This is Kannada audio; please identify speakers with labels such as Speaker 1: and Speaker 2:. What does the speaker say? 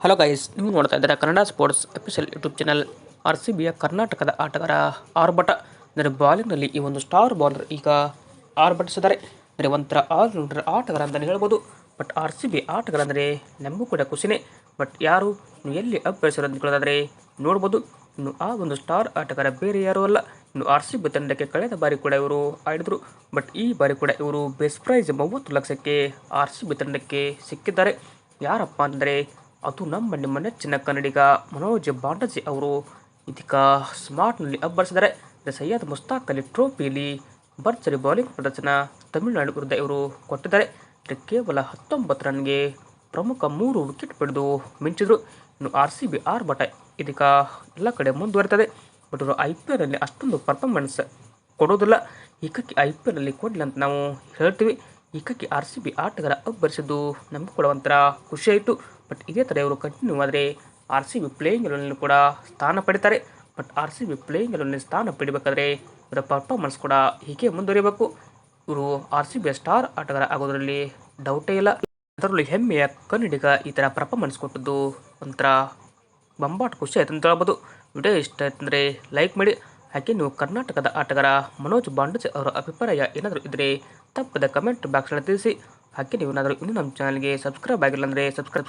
Speaker 1: ಹಲೋ ಗೈಸ್ ನೀವು ನೋಡ್ತಾ ಇದ್ದೀರಾ Kannada sports official YouTube channel R C ಬಿಯ ಕರ್ನಾಟಕದ ಆಟಗಾರ ಆರ್ಭಟ. ಅಂದರೆ ಬಾಲಿಂಗ್ನಲ್ಲಿ ಈ ಒಂದು ಸ್ಟಾರ್ ಬಾಲರ್ ಈಗ ಆರ್ಭಟಿಸಿದ್ದಾರೆ. ಅಂದರೆ ಒಂಥರ ಆಲ್ರೌಂಡರ್ ಆಟಗಾರ ಅಂತಲೇ ಹೇಳ್ಬೋದು. ಬಟ್ ಆರ್ ಸಿ ಬಿ ಆಟಗಾರ ಅಂದರೆ ನಮಗೂ ಕೂಡ ಖುಷಿನೇ. ಬಟ್ ಯಾರು? ಎಲ್ಲಿ ಅಭ್ಯಾಸ ಕೇಳೋದಾದರೆ ನೋಡ್ಬೋದು. ಇನ್ನು ಆ ಒಂದು ಸ್ಟಾರ್ ಆಟಗಾರ ಬೇರೆ ಯಾರೂ ಅಲ್ಲ. ಇನ್ನು ಆರ್ ಸಿ ಬಿ ತಂಡಕ್ಕೆ ಕಳೆದ ಬಾರಿ ಕೂಡ ಇವರು ಆಡಿದರು. ಬಟ್ ಈ ಬಾರಿ ಕೂಡ ಇವರು ಬೆಸ್ಟ್ ಪ್ರೈಸ್ ಮೂವತ್ತು ಲಕ್ಷಕ್ಕೆ ಆರ್ ಸಿ ಬಿ ತಂಡಕ್ಕೆ ಸಿಕ್ಕಿದ್ದಾರೆ. ಯಾರಪ್ಪ ಅಂದರೆ ಅದು ನಮ್ಮ ನಿಮ್ಮ ನೆಚ್ಚಿನ ಕನ್ನಡಿಗ ಮನೋಜ್ ಬಾಂಡಜಿ ಅವರು. ಇದೀಗ ಸ್ಮಾರ್ಟ್ನಲ್ಲಿ ಅಬ್ಬರಿಸಿದ್ದಾರೆ ದ ಸೈಯದ್ ಮುಸ್ತಾಕ್ ಅಲಿ ಟ್ರೋಫಿಯಲ್ಲಿ ಭರ್ಜರಿ ಬೌಲಿಂಗ್ ಪ್ರದರ್ಶನ ತಮಿಳುನಾಡು ವಿರುದ್ಧ ಇವರು ಕೊಟ್ಟಿದ್ದಾರೆ. ಕೇವಲ ಹತ್ತೊಂಬತ್ತು ರನ್ಗೆ ಪ್ರಮುಖ ಮೂರು ವಿಕೆಟ್ ಪಡೆದು ಮಿಂಚಿದ್ರು. ಇನ್ನು ಆರ್ ಸಿ ಬಿ ಆರ್ ಬಟ ಇದೀಗ ಎಲ್ಲ ಕಡೆ ಮುಂದುವರಿತದೆ. ಬಟ್ ಇವರು ಐ ಪಿ ಎಲ್ನಲ್ಲಿ ಅಷ್ಟೊಂದು ಪರ್ಫಾರ್ಮೆನ್ಸ್ ಕೊಡೋದಿಲ್ಲ. ಈಕಕ್ಕೆ ಐ ಪಿ ಎಲ್ನಲ್ಲಿ ಕೊಡಲಿ ಅಂತ ನಾವು ಹೇಳ್ತೀವಿ. ಈಕಕ್ಕೆ ಆರ್ ಸಿ ಬಿ ಆಟಗಾರ ಅಬ್ಬರಿಸಿದ್ದು ನಮಗೂ ಕೂಡ ಒಂಥರ ಖುಷಿ ಆಯಿತು ಬಟ್ ಇದೇ ಥರ ಇವರು ಕಂಟಿನ್ಯೂ ಆದರೆ ಆರ್ ಸಿ ಬಿ ಪ್ಲೇಯಿಂಗ್ ಎಲೆವನಲ್ಲಿ ಕೂಡ ಸ್ಥಾನ ಪಡಿತಾರೆ. But R C B playing ಎಲೆವನಲ್ಲಿ ಸ್ಥಾನ ಪಡಿಬೇಕಾದ್ರೆ ಇವರ ಪರ್ಫಾರ್ಮೆನ್ಸ್ ಕೂಡ ಹೀಗೆ ಮುಂದುವರಿಬೇಕು. ಇವರು ಆರ್ ಸಿ ಬಿ ಸ್ಟಾರ್ ಆಟಗಾರ ಆಗೋದರಲ್ಲಿ ಡೌಟೇ ಇಲ್ಲ. ಅದರಲ್ಲೂ ಹೆಮ್ಮೆಯ ಕನ್ನಡಿಗ ಈ ಥರ ಪರ್ಫಾರ್ಮೆನ್ಸ್ ಕೊಟ್ಟದ್ದು ಒಂಥರ ಬಂಬಾಟ್ ಖುಷಿ ಆಯ್ತು ಅಂತ ಹೇಳ್ಬೋದು. ವಿಡಿಯೋ ಇಷ್ಟ ಆಯ್ತಂದರೆ ಲೈಕ್ ಮಾಡಿ. ಹಾಗೆ ನೀವು ಕರ್ನಾಟಕದ ಆಟಗಾರ ಮನೋಜ್ ಬಾಂಡಜ್ ಅವರ ಅಭಿಪ್ರಾಯ ಏನಾದರೂ ಇದ್ದರೆ ತಪ್ಪದ ಕಮೆಂಟ್ ಬಾಕ್ಸ್ನಲ್ಲಿ ತಿಳಿಸಿ. ಹಾಗೆ ನೀವು ಏನಾದರೂ ಇನ್ನೂ ನಮ್ಮ ಚಾನಲ್ಗೆ ಸಬ್ಸ್ಕ್ರೈಬ್ ಆಗಿಲ್ಲ ಅಂದರೆ ಸಬ್ಸ್ಕ್ರೈಬ್